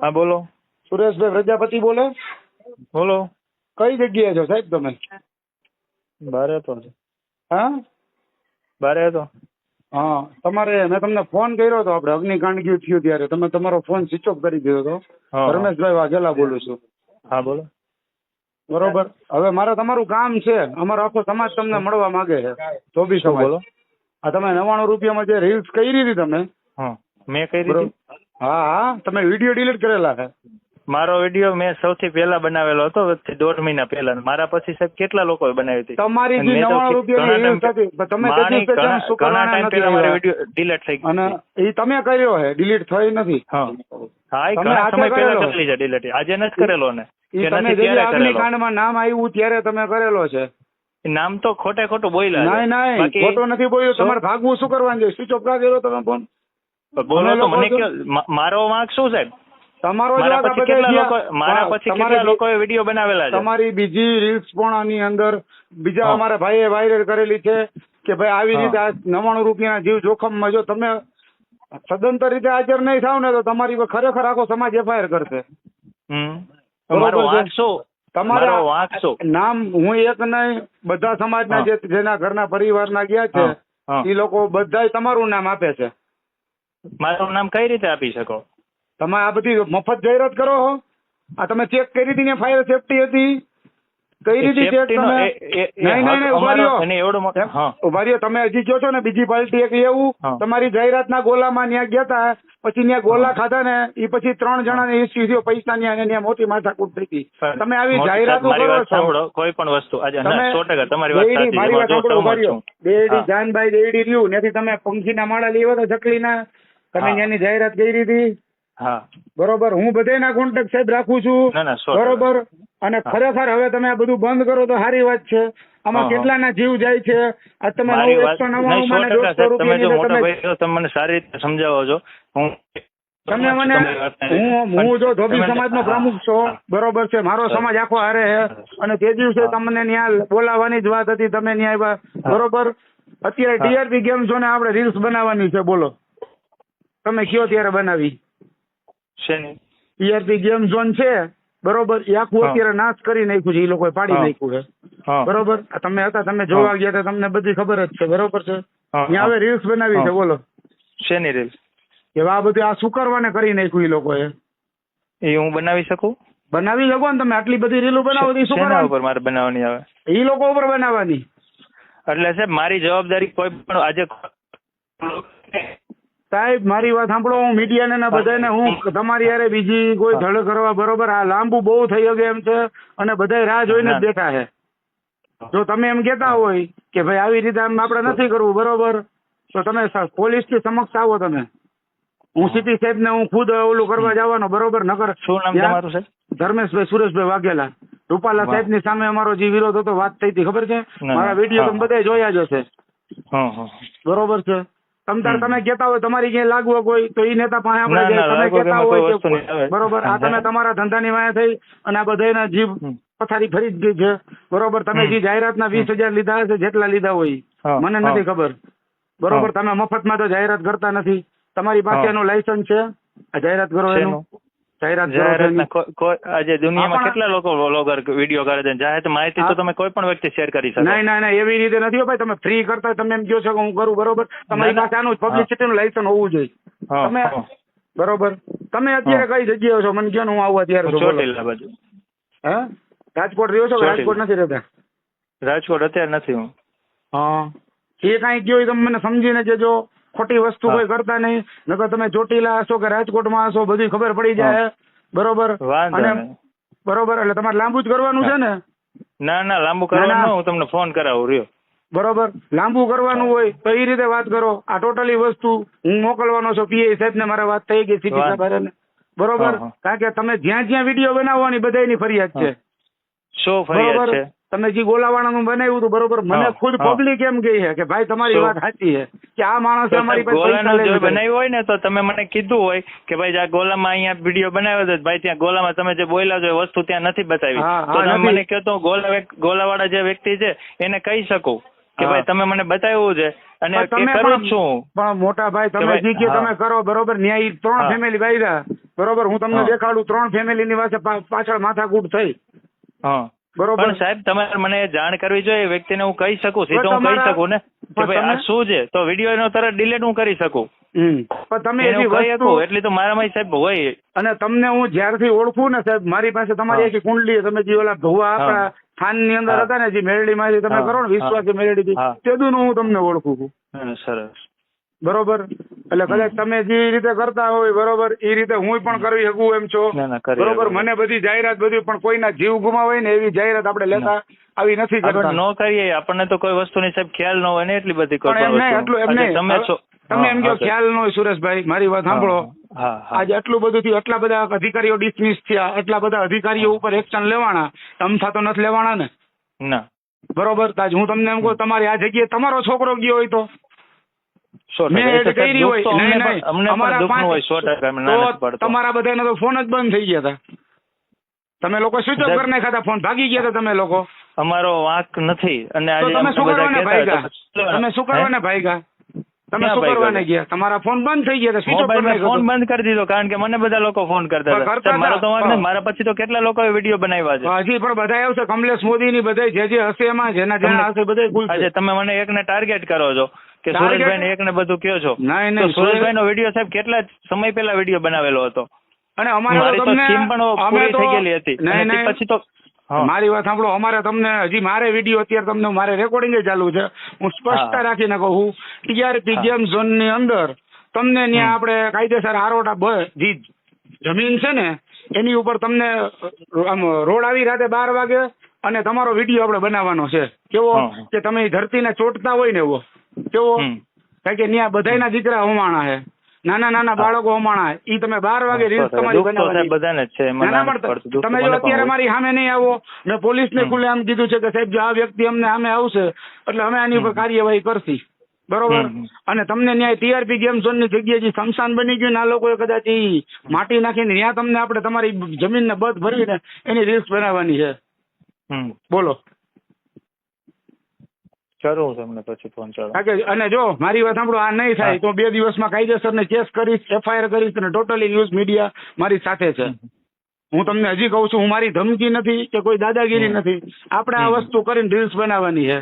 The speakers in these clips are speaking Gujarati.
હા બોલો. સુરેશભાઈ પ્રજાપતિ બોલે? બોલો. કઈ જગ્યાએ છો સાહેબ તમે? બારે હતો હા? બારે હતો હા તમારે મેં તમને ફોન કર્યો હતો આપણે અગ્નિકાંડ ગયું થયું ત્યારે. તમે તમારો ફોન સ્વિચ ઓફ કરી દીધો હતો. રમેશભાઈ વાઘેલા બોલું છું. હા બોલો. બરોબર. હવે મારે તમારું કામ છે. અમારો આખો સમાજ તમને મળવા માંગે છે. સમાજ. બોલો? આ તમે નવાણું રૂપિયામાં જે રીલ્સ કરી હતી તમે. હા મેં કરી હા હા. તમે વીડિયો ડિલીટ કરેલા છે. મારો વીડિયો મેં સૌથી પહેલા બનાવેલો હતો વચ્ચે દોઢ મહિના પહેલા. મારા પછી સાહેબ કેટલા લોકોએ બનાવી હતી? તમારી જે નવાણું તમે ઘણા ટાઈમ પહેલા મારો વીડિયો ડિલીટ થઈ અને એ તમે કર્યો છે ડિલીટ થઈ નથી? હા. હા એ તમે ઘણા સમય પહેલા કરેલી છે ડિલીટ આજે નથી કરેલો ને. કે નથી ત્યારે કરેલો. નામ આવ્યું ત્યારે તમે કરેલો છે. નામ તો ખોટે ખોટું બોલ્યા. નહીં નહીં ખોટો નથી બોલ્યું? તમારે ભાગવું શું કરવાનું છે? સ્વિચ ઓફ કા કર્યો તમે ફોન બોલો તો મને કયો મારો વાંક શું સાહેબ? તમારો મારા પછી કેટલા લોકો મારા પછી કેટલા લોકોએ વીડિયો બનાવેલા છે? તમારી બીજી રીલ્સ પણ આની અંદર બીજા. અમારા ભાઈએ વાયરલ કરેલી છે કે ભાઈ આવી રીતે આ નવાણું રૂપિયાના જીવ જોખમમાં જો તમે સદંતર રીતે હાજર નહીં થાવ ને તો તમારી ખરેખર આખો સમાજ એફઆઈઆર કરશે. તમારો નામ હું એક નહીં બધા સમાજના. જેના ઘરના પરિવારના ગયા છે. એ લોકો બધા તમારું નામ આપે છે. મારું નામ કઈ રીતે આપી શકો? તમે આ બધી મફત જાહેરાત કરો છો આ તમે ચેક કરી હતી ને ફાયર સેફટી હતી. કઈ રીતે ચેક તમે? નહીં નહીં ઊભા રહ્યો. તમે હજી કહો છો ને બીજી પાર્ટી એક એવું. તમારી જાહેરાતના ગોલામાં ન્યા ગયા હતા પછી ન્યા ગોલા ખાધા ને એ પછી ત્રણ જણાને ઇસ્યુ થયો પૈસા ન્યા ન્યા મોટી માથાકૂટ થઈ હતી તમે આવી જાહેરાત સાંભળો. કોઈ પણ વસ્તુ. આજે ના, સો ટકા તમારી વાત. મારી વાત સાંભળો, ઊભા રહ્યો. છું. જાનભાઈ દેડી રહ્યું. નથી તમે પંખીના માળા લેવા તો ચકલીના તમે ત્યાંની જાહેરાત કરી હતી હા. બરોબર. હું બધાયના કોન્ટેક્ટ સાહેબ રાખું છું. બરોબર? અને ખરેખર હવે તમે આ બધું બંધ કરો તો સારી વાત છે. આમાં. કેટલાના જીવ જાય છે? આ તમે જો મોટા ભાઈ સારી રીતે સમજાવો છો. હું તમે મને હું હું જો ધોબી સમાજનો પ્રમુખ છો બરોબર છે મારો સમાજ આખો હારે છે. અને તે દિવસે તમને ત્યાં બોલાવાની જ વાત હતી તમે ત્યાં આવ્યા બરોબર? અત્યારે. ટીઆરપી ગેમ ને આપણે રીલ્સ બનાવવાની છે બોલો. તમે કયો ત્યારે બનાવી? શેની? ટીઆરપી ગેમ ઝોન છે બરોબર? આખું અત્યારે નાશ કરી નાખ્યું છે એ લોકોએ પાડી નાખ્યું છે. બરોબર? તમે હતા તમે જોવા ગયા હતા તમને બધી ખબર જ છે બરોબર છે? ત્યાં હવે રીલ્સ બનાવી છે. બોલો. શેની રીલ કે આ બધું આ શું કરવાને કરી નાખ્યું એ લોકોએ. એ હું બનાવી શકું? બનાવી શકો ને તમે આટલી બધી રીલો બનાવો તો શું શેના ઉપર મારે બનાવવાની આવે? એ લોકો ઉપર બનાવવાની. એટલે સાહેબ મારી જવાબદારી કોઈ પણ આજે સાહેબ મારી વાત સાંભળો હું મીડિયાને ને બધાને હું તમારી યારે બીજી કોઈ ધડ કરવા બરોબર આ લાંબુ બહુ થઈ શકે એમ છે અને બધા રાહ જોઈને જ બેઠા છે. જો તમે એમ કેતા હોય કે ભાઈ આવી રીતે આમ આપણે નથી કરવું બરોબર. તો તમે પોલીસની સમક્ષ આવો તમે. હું સીટી સાહેબ ને હું ખુદ ઓલું કરવા જવાનો બરોબર નગર શું નામ તમારું છે ધર્મેશભાઈ સુરેશભાઈ વાઘેલા. રૂપાલા સાહેબની સામે અમારો જે વિરોધ હતો વાત થઈ હતી ખબર છે? મારા વીડિયો તમે બધા જોયા જ હશે. બરોબર છે? તમ તાર તમે કહેતા હોય તમારી ક્યાંય લાગવગ હોય તો એ નેતા પાસે આપણે તમે કહેતા હોય કે બરોબર આ તમે તમારા ધંધાની વાયા થઈ અને આ બધાના જીવ હમ. પથારી ફરી જ ગઈ છે. બરોબર તમે. જે જાહેરાતના વીસ હજાર લીધા હશે જેટલા લીધા હોય મને નથી ખબર. બરોબર તમે મફતમાં તો જાહેરાત કરતા નથી. તમારી પાસે. એનું લાયસન્સ છે? આ જાહેરાત કરો એનું? જાહેરાત આજે દુનિયામાં કેટલા લોકો વ્લોગર વીડિયો કરે છે? જાહેર માહિતી તો તમે કોઈ પણ વ્યક્તિ શેર કરી શકો. નહીં નહીં નહીં એવી રીતે નથી ભાઈ. તમે ફ્રી કરતા તમે એમ કહો છો કે હું કરું બરોબર? તમારી. પાસે આનું પબ્લિસિટી નું લાયસન્સ હોવું જોઈએ. તમે બરોબર? તમે અત્યારે કઈ જગ્યાએ છો? મને કહો હું આવું અત્યારે. ચોટીલા બાજુ. હે? રાજકોટ રહ્યો છો રાજકોટ નથી રહેતા? રાજકોટ અત્યારે નથી હું. હા. એ કાંઈ કયો તમે મને સમજીને કહેજો. ખોટી વસ્તુ કોઈ કરતા નહીં. નકર તમે ચોટીલા હશો કે રાજકોટમાં હશો બધી ખબર પડી જાય બરોબર? અને બરોબર એટલે તમારે લાંબુ જ કરવાનું છે ને? ના ના લાંબુ કરવાનું હું તમને ફોન કરાવું રહ્યો. બરોબર? લાંબુ કરવાનું હોય તો એ રીતે વાત કરો. આ ટોટલી વસ્તુ હું મોકલવાનો છું પીએ સાહેબ ને મારા વાત થઈ ગઈ સીટી વાંધો. સાહેબ. બરોબર. કારણ કે તમે જ્યાં જ્યાં વીડિયો બનાવવાની બધાની ફરિયાદ છે. શું ફરિયાદ છે? તમે જે ગોલાવાળાનું બનાવ્યું હતું બરોબર? મને ખુદ. પબ્લિક એમ કહે છે કે ભાઈ તમારી વાત સાચી છે. કે આ માણસ અમારી પાસે પૈસા બનાવ્યું હોય ને તો તમે મને કીધું હોય કે ભાઈ આ ગોલામાં અહીંયા વીડિયો બનાવ્યો હતો ભાઈ ત્યાં ગોલામાં તમે જે બોલ્યા છો વસ્તુ ત્યાં નથી બતાવી. તો તમે મને કહેતો ગોલા ગોલાવાળા જે વ્યક્તિ છે એને કહી શકું કે ભાઈ તમે મને બતાવ્યું છે અને તમે કરું છું. પણ મોટા ભાઈ તમે જે કે તમે કરો બરોબર? ન્યાય ત્રણ ફેમિલી વાયરા બરોબર? હું તમને. દેખાડું ત્રણ ફેમિલીની પાસે પા- પાછળ માથાકૂટ થઈ. હા. બરોબર. સાહેબ તમારે મને જાણ કરવી જોઈએ વ્યક્તિને હું કહી શકું સીધો હું કહી શકું ને? કે ભાઈ આ શું છે? તો વીડિયો એનો તરત ડિલીટ હું કરી શકું. પણ તમે એવી વસ્તુ એટલે તો મારામાં સાહેબ હોય. અને તમને હું જ્યારથી ઓળખું ને સાહેબ મારી પાસે તમારી એક કુંડલી તમે જે ઓલા ભુવા આપણા ખાનની અંદર હતા ને જે મેરડીમાંથી તમે કરો ને વિશ્વાસી મેરડી હા. તેદું હું તમને ઓળખું છું. સરસ. બરોબર? એટલે કદાચ તમે જે રીતે કરતા હોય બરોબર એ રીતે હું પણ કરી શકું એમ છો. બરોબર? મને બધી જાહેરાત બધી પણ કોઈના જીવ ગુમાવાય ને એવી જાહેરાત આપણે લેતા આવી નથી કરતા ન કરીએ આપણને તો કોઈ વસ્તુની સાહેબ ખ્યાલ ન હોય ને એટલી બધી પણ. એટલું એમ નહીં. તમે તમે એમ કહો ખ્યાલ ન હોય સુરેશભાઈ મારી વાત સાંભળો. આજે આટલું બધું થયું આટલા બધા અધિકારીઓ ડિસમિસ થયા આટલા બધા અધિકારીઓ ઉપર એક્શન લેવાના. અમથા તો નથી લેવાના ને? ના. બરોબર? હું તમને એમ કહું તમારી આ જગ્યાએ તમારો છોકરો ગયો હોય તો? તમારા બધા તો ફોન જ બંધ થઈ ગયા હતા તમે લોકો સ્વિચ ઓફ કરી નાખ્યા ફોન ભાગી ગયા હતા તમે લોકો. અમારો વાંક નથી. અને આજે તમે શું કરવાના કરવાને હતા, તમે શું ભાઈ ભાગ્યા. તમે શું કરવાને ગયા? તમારા ફોન બંધ થઈ ગયા સ્વિચ ઓફ કરી ફોન બંધ કરી દીધો કારણ કે મને બધા લોકો ફોન કરતા હતા. મારો તો મારા પછી તો કેટલા લોકોએ વીડિયો બનાવ્યા છે? હજી પણ બધા આવશે. કમલેશ મોદી ની બધા જે જે હશે એમાં જેના જેના હશે બધા આજે છે. તમે મને એકને ટાર્ગેટ કરો છો કે? સુરેશભાઈ ને એકને બધું કયો છો? નહીં નહીં સુરેશભાઈ નો વીડિયો સાહેબ કેટલા સમય પહેલા વીડિયો બનાવેલો હતો? અને અમારે મારી તો તમને સ્કીમ પણ પૂરી થઈ ગયેલી હતી. પછી તો. મારી વાત સાંભળો અમારે તમને હજી મારે વીડિયો અત્યારે તમને મારે રેકોર્ડિંગ ચાલુ છે. હું સ્પષ્ટતા. રાખીને કહું ટીઆરપી ગેમ ઝોનની અંદર તમને ત્યાં આપણે કાયદેસર આરોટા જે જમીન છે ને એની ઉપર તમને આમ રોડ આવી રાતે બાર વાગે અને તમારો વીડિયો આપણે બનાવવાનો છે. કેવો? કે તમે ધરતીને ચોટતા હોય ને એવો. કેવો? કારણ કે ત્યાં બધાના દીકરા હોમાણા છે. નાના નાના બાળકો હોમાણા છે ઈ તમે બાર વાગે રીલ્સ તમારી બનાવવાની. બધાને છે તમે જો અત્યારે મારી સામે નહીં આવો. મેં પોલીસ ને ખુલ્લે આમ કીધું છે કે સાહેબ જો આ વ્યક્તિ અમને સામે આવશે એટલે અમે આની ઉપર કાર્યવાહી કરશી. બરોબર? અને તમને ન્યાય ટીઆરપી ગેમ ઝોનની જગ્યાએ જે શમશાન બની ગયું ને આ લોકોએ કદાચ ઈ માટી નાખીને ત્યાં તમને આપણે તમારી જમીન ને બધ ભરીને એની રીલ્સ બનાવવાની છે. બોલો. કરું તમને પછી ફોન ચાલો. અને જો મારી વાત સાંભળો આ નહીં થાય. તો બે દિવસમાં કાયદેસર કેસ કરીશ એફઆઈઆર કરીશ અને ટોટલી ન્યૂઝ મીડિયા મારી સાથે છે. હું તમને હજી કહું છું હું મારી ધમકી નથી કે કોઈ દાદાગીરી નથી. આપણે આ વસ્તુ કરીને રીલ્સ બનાવવાની છે.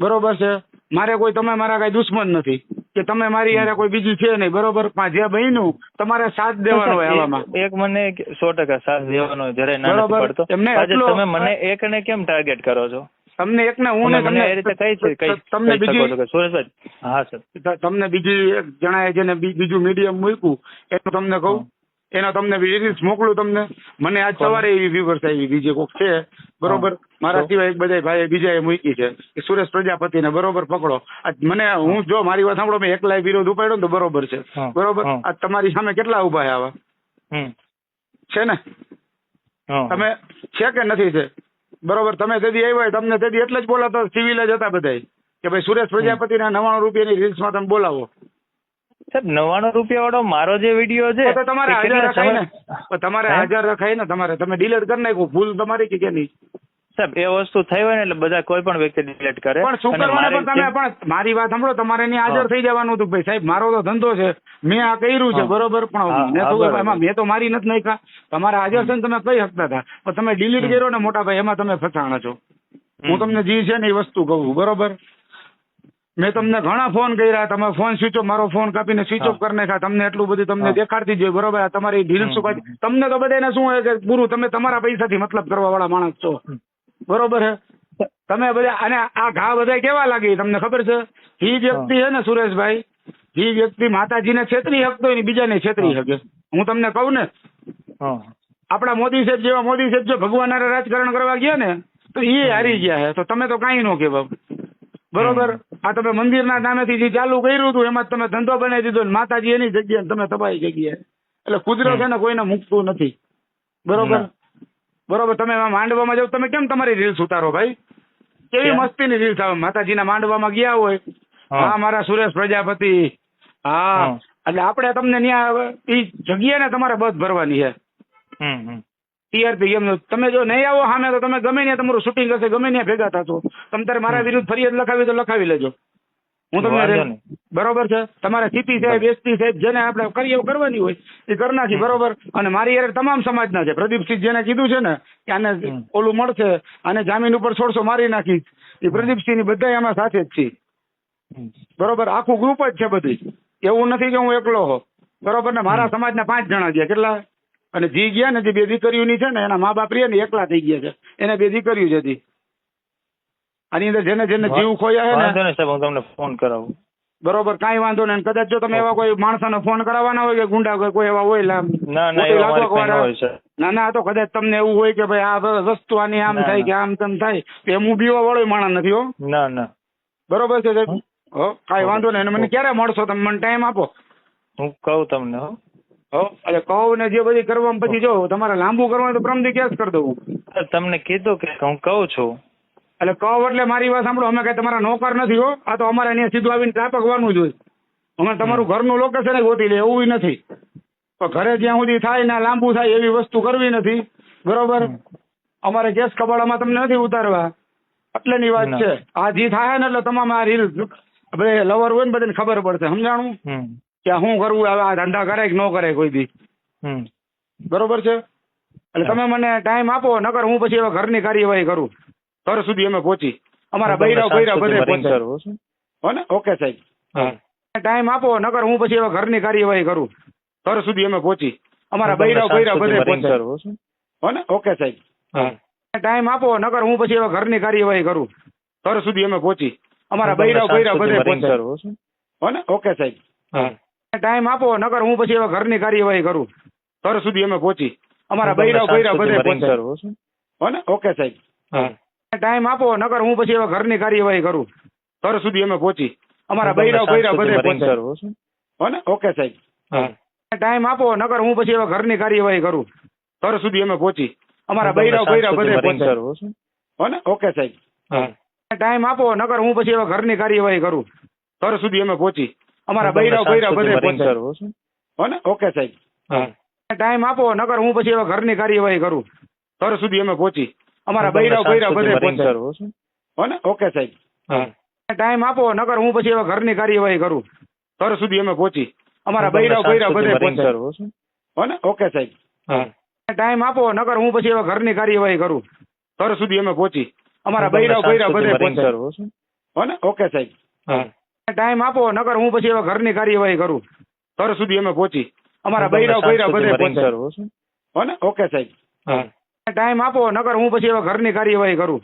બરોબર છે? મારે કોઈ તમે મારા કઈ દુશ્મન નથી. કે તમે મારી યારે કોઈ બીજી છે નહીં. બરોબર? પણ જે બન્યું તમારે સાથ દેવાનો હોય આવામાં. એક- મને સો ટકા સાથ દેવાનો હોય, ના બરોબર. પડતો. એમને તમે મને એકને કેમ ટાર્ગેટ કરો છો? તમને એક ને હું તમે ને મને એ રીતે કઈ છે કઈ તમને બીજી સુરેશભાઈ હા સર તમને બીજી એક જણાએ બી- બીજું મીડિયમ મૂક્યું એનું તમને કહું એનો તમને રીલ્સ મોકલું તમને મને આજ સવારે એવી વ્યુઅર્સ આવી બીજી કોક છે બરોબર મારા સિવાય એક બધા ભાઈ બીજાએ મૂકી છે કે સુરેશ પ્રજાપતિને બરોબર પકડો આજ મને હું જો મારી વાત સાંભળો મેં એકલા વિરોધ ઉપાડ્યો ને તો બરોબર છે બરોબર આ આજ તમારી સામે કેટલા ઊભા છે આવા છે ને તમે છે કે નથી છે બરોબર તમે તેથી આવ્યા તમને તેથી એટલે જ બોલાતા સિવિલ જ હતા બધા કે ભાઈ સુરેશ પ્રજાપતિના નવાણું રૂપિયાની રીલ્સમાં તમે બોલાવો. સાહેબ નવાણું રૂપિયા વાળો મારો જે વીડિયો છે તો તમારે હાજર રખાય ને. તમારે હાજર રખાય ને તમારે. તમે ડિલીટ કરી નાખો ભૂલ તમારી કે કેની? સાહેબ એ વસ્તુ થઈ હોય ને એટલે બધા કોઈ પણ વ્યક્તિ ડિલેટ કરે પણ શું કરવાને તમે પણ મારી વાત સાંભળો તમારે એની હાજર થઈ જવાનું હતું. ભાઈ સાહેબ મારો તો ધંધો છે. મેં આ કર્યું છે બરોબર પણ મેં તો એમાં મેં તો મારી નથી નાખ્યા. તમારા હાજર છે ને તમે કહી શકતા હતા. પણ તમે ડિલીટ કર્યો ને મોટા ભાઈ એમાં તમે ફસાણા છો. હું તમને જે છે ને એ વસ્તુ કહું બરોબર? મેં તમને ઘણા ફોન કર્યા તમે ફોન સ્વિચ ઓફ મારો ફોન કાપીને સ્વિચ ઓફ. કરી નાખ્યા. તમને એટલું બધું તમને. દેખાડતી જ હોય બરોબર? તમારી ઢીલ શું તમને તો બધાને શું હોય કે ગુરુ તમે તમારા પૈસાથી મતલબ કરવા વાળા માણસ છો. બરોબર છે તમે બધા અને આ ઘા બધા કેવા લાગે તમને ખબર છે? એ વ્યક્તિ છે ને સુરેશભાઈ એ વ્યક્તિ માતાજીને છેતરી શકતો હોય ને બીજાને છેતરી શકે હું તમને કહું ને આપણા મોદી સાહેબ જેવા મોદી સાહેબ જો ભગવાન રાજકારણ કરવા ગયા ને તો એ હારી ગયા હે. તો તમે તો કાંઈ ન કહેવા. બરોબર? આ તમે મંદિરના નામેથી જે ચાલુ કર્યું હતું એમાં તમે ધંધો બનાવી દીધો ને માતાજી એની જગ્યાએ તમે તબાઈ જગ્યાએ એટલે કુદરત છે ને કોઈને મૂકતું નથી. બરોબર. બરોબર તમે માંડવામાં જાવ તમે કેમ તમારી રીલ્સ ઉતારો ભાઈ? કેવી મસ્તી મસ્તીની રીલ્સ આવે માતાજીના માંડવામાં ગયા હોય. હા. મારા સુરેશ પ્રજાપતિ. હા. એટલે આપણે તમને ત્યાં એ જગ્યાને તમારે બસ ભરવાની છે. ટીઆરપી ગેમ તમે જો નહીં આવો સામે તો તમે ગમે ત્યાં તમારું શૂટિંગ હશે ગમે ત્યાં ભેગા થશો. તમે તારે મારા વિરુદ્ધ ફરિયાદ લખાવી તો લખાવી લેજો. હું તમને બરોબર છે? તમારે સીપી સાહેબ એસપી સાહેબ જેને આપણે કરીએ કરવાની હોય એ કરી નાખી બરોબર? અને મારી યાર તમામ સમાજના છે. પ્રદીપસિંહ જેને કીધું છે ને કે આને ઓલું મળશે આને જામીન ઉપર છોડશો મારી નાખી એ પ્રદીપસિંહની બધા એમાં સાથે જ છે. બરોબર? આખું ગ્રુપ જ છે બધી. એવું નથી કે હું એકલો હો બરોબર ને? મારા સમાજના પાંચ જણા ગયા કેટલા? અને જી ગયા ને જે બે દીકરીઓની છે ને એના મા બાપ રે ને એકલા થઈ ગયા છે. એને બે દીકરીઓ જતી આની અંદર જેને જેને જીવ ખોયા છે ને સાહેબ હું તમને ફોન કરાવું. બરોબર કાંઈ વાંધો નહીં. કદાચ જો તમે એવા કોઈ માણસોને ફોન કરાવવાના હોય કે ગુંડા કોઈ એવા હોય ના ના ન તો કદાચ તમને એવું હોય કે ભાઈ આ વસ્તુ આની આમ થાય કે આમ તેમ થાય. તો હું બીવા વાળો માણસ નથી હો. ના ના. બરોબર છે સાહેબ? હો? કાંઈ વાંધો નહીં. મને ક્યારે મળશો તમે? મને ટાઈમ આપો. હું કહું તમને હો. હો એટલે કહું ને જે બધી કરવા પછી જો તમારે લાંબુ કરવાનું તો પ્રમદી કેસ કરી દઉં? તમને કીધું કે હું કહું છું એટલે કહો એટલે મારી વાત સાંભળો. અમે કઈ તમારા નોકર નથી હો. આ તો અમારે અહીંયા સીધું આવીને ત્રાપકવાનું જ હોય. અમે તમારું ઘરનું લોકેશન ગોતી લે એવું નથી. તો ઘરે જ્યાં સુધી થાય ને લાંબુ થાય એવી વસ્તુ કરવી નથી. બરોબર? અમારે ગેસ કબાડામાં તમને નથી ઉતારવા. એટલેની વાત છે. આ જે થાય ને એટલે તમામ આ રીલ બધે લવર હોય ને બધાને ખબર પડશે. સમજાણું? કે શું કરવું હવે આ ધંધા કરે કે ન કરે કોઈ દી. બરોબર છે? એટલે તમે મને ટાઈમ આપો નકર હું પછી હવે ઘરની કાર્યવાહી કરું. ઘર સુધી અમે પહોંચી. અમારા બૈરાવ બૈરા બૈરા બધે પહોંચે કરું હો ને? ઓકે સાહેબ. ટાઈમ આપો નકર હું પછી હવે ઘરની કાર્યવાહી કરું. ઘર સુધી અમે પહોંચી. અમારા બૈરા બૈરા બધે પહોંચે ઓકે સાહેબ. ટાઈમ આપો નકર હું પછી હવે ઘરની કાર્યવાહી કરું. ઘર સુધી અમે પહોંચી. અમારા બૈરાવ બૈરા બૈરા બધે પહોંચે ઓકે સાહેબ. ટાઈમ આપો નકર હું પછી હવે ઘરની કાર્યવાહી કરું. ઘર સુધી અમે પહોંચી. અમારા તમને બૈરા બૈરા બધે પહોંચે કરું છું. હો ને? ઓકે સાહેબ. હા. ટાઈમ આપો નકર હું પછી હવે ઘરની કાર્યવાહી કરું. ઘર સુધી અમે પહોંચી. અમારા બૈરા બૈરા બધે પહોંચે ઓકે સાહેબ. ટાઈમ આપો નકર હું પછી હવે ઘરની કાર્યવાહી કરું. ઘર સુધી અમે પહોંચી. અમારા બૈરા બૈરા બધે પહોંચે કરું ને? ઓકે સાહેબ. ટાઈમ આપો નકર હું પછી હવે ઘરની કાર્યવાહી કરું. ઘર સુધી અમે પહોંચી. અમારા બૈરાવ બૈરા બધે પહોંચે કરું ને? ઓકે સાહેબ. ટાઈમ આપો નકર હું પછી હવે ઘરની કાર્યવાહી કરું. ઘર સુધી અમે પહોંચી. અમારા બૈરાવ તમને બૈરા સાંજ બૈરા બધે સુધીમાં ring પહોંચે. કરું છું. હો ને? ઓકે સાહેબ. ટાઈમ આપો નકર હું પછી હવે ઘરની કાર્યવાહી કરું. ઘર સુધી અમે પહોંચી. અમારા હું તમને બૈરા સાંજ બૈરા બધે સુધીમાં ring પહોંચે. કરું છું. હો ને? ઓકે સાહેબ. ટાઈમ આપો નકર હું પછી હવે ઘરની કાર્યવાહી કરું. ઘર સુધી અમે પહોંચી. અમારા બૈરાવ તમને બૈરા સાંજ બૈરા બધે સુધીમાં ring પહોંચે. કરું છું. હો ને? ઓકે સાહેબ. ટાઈમ આપો નકર હું પછી હવે ઘરની કાર્યવાહી કરું. ઘર સુધી અમે પહોંચી. અમારા બૈરાવ તમને બૈરા સાંજ બૈરા બધે સુધીમાં ring પહોંચે. કરું છું. હો ને? ઓકે સાહેબ. હા. ટાઈમ આપો નકર હું પછી હવે ઘરની કાર્યવાહી કરું.